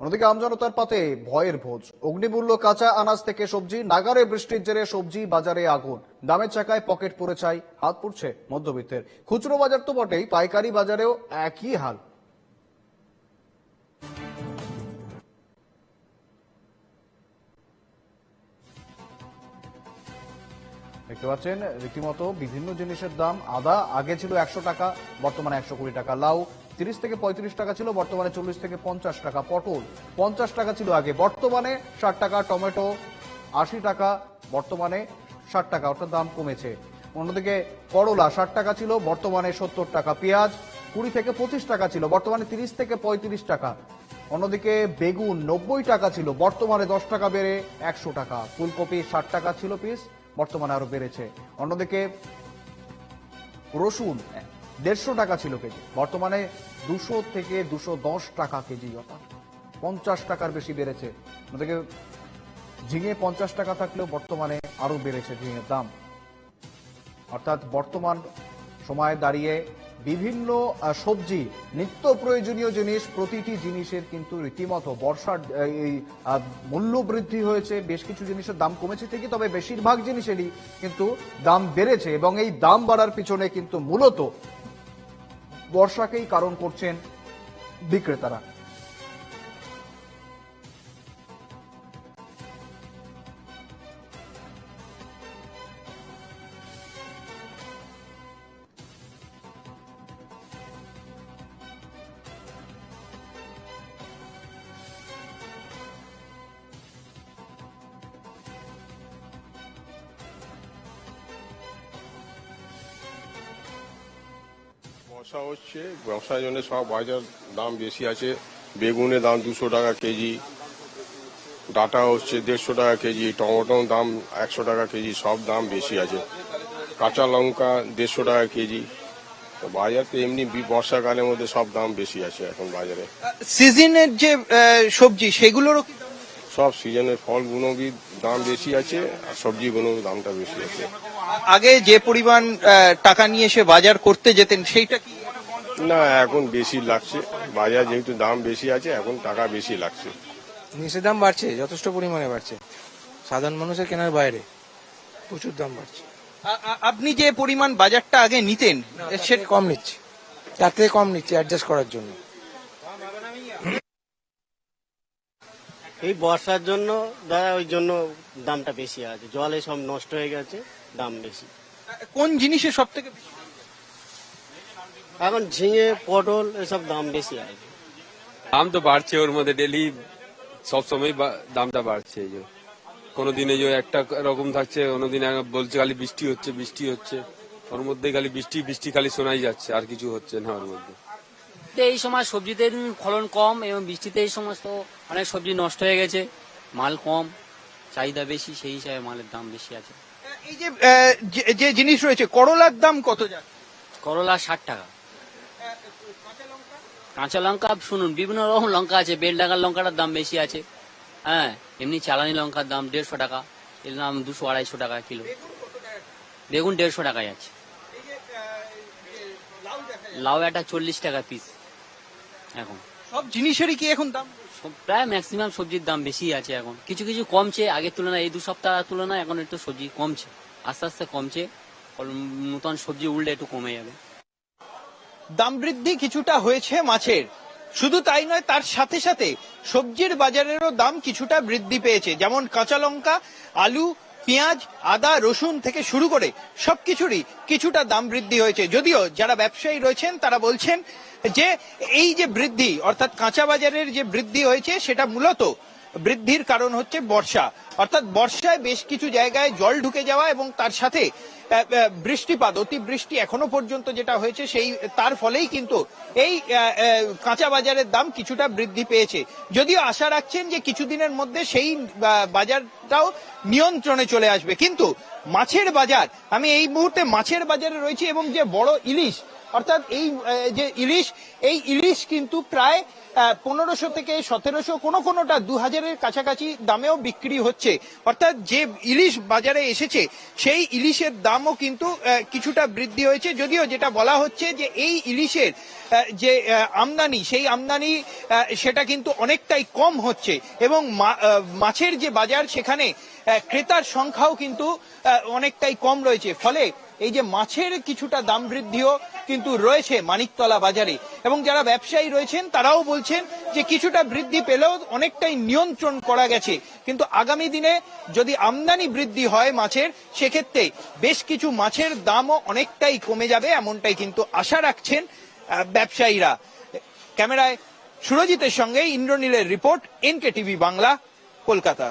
অন্যদিকে আমজনতার পাতে ভয়ের ভোজ। অগ্নিমূল্য কাঁচা আনাজ থেকে সবজি, নাগারে বৃষ্টির জেরে সবজি, বাজারে আগুন। দামের চাকায় পকেট পড়ে চাই, হাত পড়ছে মধ্যবিত্তের। খুচরো বাজার তো বটেই, পাইকারি বাজারেও একই হাল। দেখতে পাচ্ছেন, রীতিমতো বিভিন্ন জিনিসের দাম, আদা আগে ছিল একশো টাকা, বর্তমানে একশো কুড়ি টাকা। লাউ তিরিশ থেকে পঁয়ত্রিশ টাকা ছিল, বর্তমানে চল্লিশ থেকে পঞ্চাশ টাকা পটল। পঞ্চাশ টাকা ছিল আগে, বর্তমানে ষাট টাকা, টমেটো আশি টাকা, বর্তমানে ষাট টাকা, অর্থাৎ দাম কমেছে। অন্যদিকে করলা ষাট টাকা ছিল, বর্তমানে সত্তর টাকা, পেঁয়াজ কুড়ি থেকে পঁচিশ টাকা ছিল, বর্তমানে তিরিশ থেকে পঁয়ত্রিশ টাকা। অন্যদিকে বেগুন নব্বই টাকা ছিল, বর্তমানে দশ টাকা বেড়ে একশো টাকা। ফুলকপি ষাট টাকা ছিল পিস বর্তমানে আরও বেড়েছে। অন্যদিকে রসুন দেড়শো টাকা ছিল কেজি। বর্তমানে দুশো থেকে দুশো দশ টাকা কেজি অর্থাৎ পঞ্চাশ টাকার বেশি বেড়েছে। অন্যদিকে ঝিঙে পঞ্চাশ টাকা থাকলেও বর্তমানে আরও বেড়েছে ঝিঙের দাম। অর্থাৎ বর্তমান সময়ে দাঁড়িয়ে বিভিন্ন সবজি, নিত্য প্রয়োজনীয় জিনিস, প্রতিটি জিনিসের কিন্তু রীতিমতো বর্ষার এই মূল্য বৃদ্ধি হয়েছে। বেশ কিছু জিনিসের দাম কমেছে ঠিকই, তবে বেশিরভাগ জিনিসেরই কিন্তু দাম বেড়েছে এবং এই দাম বাড়ার পিছনে কিন্তু মূলত বর্ষাকেই কারণ করছেন বিক্রেতারা। বর্ষা হচ্ছে ব্যবসার জন্য সব বাজার দাম বেশি আছে। বেগুনের দাম দুশো টাকা কেজি ডাটা হচ্ছে দেড়শো টাকা কেজি টমেটোর দাম একশো টাকা কেজি সব দাম বেশি আছে। কাঁচা লঙ্কা দেড়শো টাকা কেজি। তো বাজার তো এমনি বর্ষাকালের মধ্যে সব দাম বেশি আছে এখন বাজারে। সিজনের যে সবজি সেগুলোরও সব সিজনের ফলগুলো বি দাম বেশি আছে আর সবজিগুলোর দামটা বেশি আছে। আগে যে পরিমাণ টাকা নিয়ে এসে বাজার করতে যেতেন সেইটা কি না এখন বেশি লাগছে। বাজার যেহেতু দাম বেশি আছে এখন টাকা বেশি লাগছে। জিনিসের দাম বাড়ছে যথেষ্ট পরিমাণে বাড়ছে। সাধারণ মানুষের কেনার বাইরে প্রচুর দাম বাড়ছে। আপনি যে পরিমাণ বাজারটা আগে নিতেন সেটা সেটা কম নিচ্ছে। তার থেকে কম নিচ্ছে অ্যাডজাস্ট করার জন্য। এই বর্ষার জন্য দাদা ওই জন্য দামটা বেশি আছে। জলে সব নষ্ট হয়ে গেছে দাম বেশি। কোন জিনিসের সব থেকে এখন ঝিঙে পটল এসব দাম বেশি আছে দাম তো বাড়ছে ওর মধ্যে ডেলি সব সময় দামটা বাড়ছে এই যে। কোনো দিনে যে একটা রকম থাকছে কোনো দিনে বলছে খালি বৃষ্টি হচ্ছে বৃষ্টি হচ্ছে। ওর মধ্যে খালি বৃষ্টি বৃষ্টি খালি শোনাই যাচ্ছে আর কিছু হচ্ছে না ওর মধ্যে। তো এই সময় সবজিতে ফলন কম এবং বৃষ্টিতে এই সমস্ত অনেক সবজি নষ্ট হয়ে গেছে মাল কম চাহিদা বেশি সেই হিসাবে মালের দাম বেশি আছে। এই যে যে- যে জিনিস রয়েছে করলার দাম কত যাচ্ছে? করলা ষাট টাকা। কাঁচা লঙ্কা? শুনুন বিভিন্ন রকম লঙ্কা আছে বেলডাঙ্গার লঙ্কাটার দাম বেশি আছে। হ্যাঁ এমনি চালানি লঙ্কার দাম দেড়শো টাকা এর দাম দুশো আড়াইশো টাকা কিলো। বেগুন দেড়শো টাকায় আছে। লাউ একটা চল্লিশ টাকা পিস এখন। সব জিনিসেরই কি এখন দাম? প্রায় ম্যাক্সিমাম সবজির দাম বেশি আছে এখন। কিছু কিছু কমছে আগের তুলনায় এই দু সপ্তাহ তুলনায় এখন একটু সবজি কমছে। আস্তে আস্তে কমছে নতুন সবজি উল্টে একটু কমে যাবে। দাম বৃদ্ধি কিছুটা হয়েছে মাছের। শুধু তাই নয়, তার সাথে সাথে সবজির বাজারেরও দাম কিছুটা বৃদ্ধি পেয়েছে। যেমন কাঁচা লঙ্কা, আলু, পেঁয়াজ, আদা, রসুন থেকে শুরু করে সবকিছুরই কিছুটা দাম বৃদ্ধি হয়েছে। যদিও যারা ব্যবসায়ী রয়েছেন, তারা বলছেন যে এই যে বৃদ্ধি, অর্থাৎ কাঁচা বাজারের যে বৃদ্ধি হয়েছে, সেটা মূলত বৃদ্ধির কারণ হচ্ছে বর্ষা। অর্থাৎ বর্ষায় বেশ কিছু জায়গায় জল ঢুকে যাওয়া এবং তার সাথে বৃষ্টিপাত, অতিবৃষ্টি এখনও পর্যন্ত যেটা হয়েছে, সেই, তার ফলেই কিন্তু এই কাঁচা বাজারের দাম কিছুটা বৃদ্ধি পেয়েছে। যদিও আশা রাখছেন যে কিছুদিনের মধ্যে সেই বাজারটাও নিয়ন্ত্রণে চলে আসবে। কিন্তু মাছের বাজার, আমি এই মুহূর্তে মাছের বাজারে রয়েছি এবং যে বড় ইলিশ অর্থাৎ এই যে ইলিশ, এই ইলিশ কিন্তু প্রায় পনেরোশো থেকে সতেরোশো কোনো কোনোটা দু হাজারের কাছাকাছি দামেও বিক্রি হচ্ছে। অর্থাৎ যে ইলিশ বাজারে এসেছে, সেই ইলিশের দামও কিন্তু কিছুটা বৃদ্ধি হয়েছে। যদিও যেটা বলা হচ্ছে যে এই ইলিশের যে আমদানি, সেই আমদানি সেটা কিন্তু অনেকটাই কম হচ্ছে এবং মাছের যে বাজার সেখানে ক্রেতার সংখ্যাও কিন্তু অনেকটাই কম রয়েছে। ফলে এই যে মাছের কিছুটা দাম বৃদ্ধিও কিন্তু রয়েছে মানিকতলা বাজারে। এবং যারা ব্যবসায়ী রয়েছেন, তারাও বলছেন যে কিছুটা বৃদ্ধি পেলেও অনেকটাই নিয়ন্ত্রণ করা গেছে। কিন্তু আগামী দিনে যদি আমদানি বৃদ্ধি হয় মাছের, সেক্ষেত্রে বেশ কিছু মাছের দামও অনেকটাই কমে যাবে, এমনটাই কিন্তু আশা রাখছেন ব্যবসায়ীরা। ক্যামেরায় সুরজিতের সঙ্গে ইন্দ্রনীলের report NK TV Bangla, Kolkata.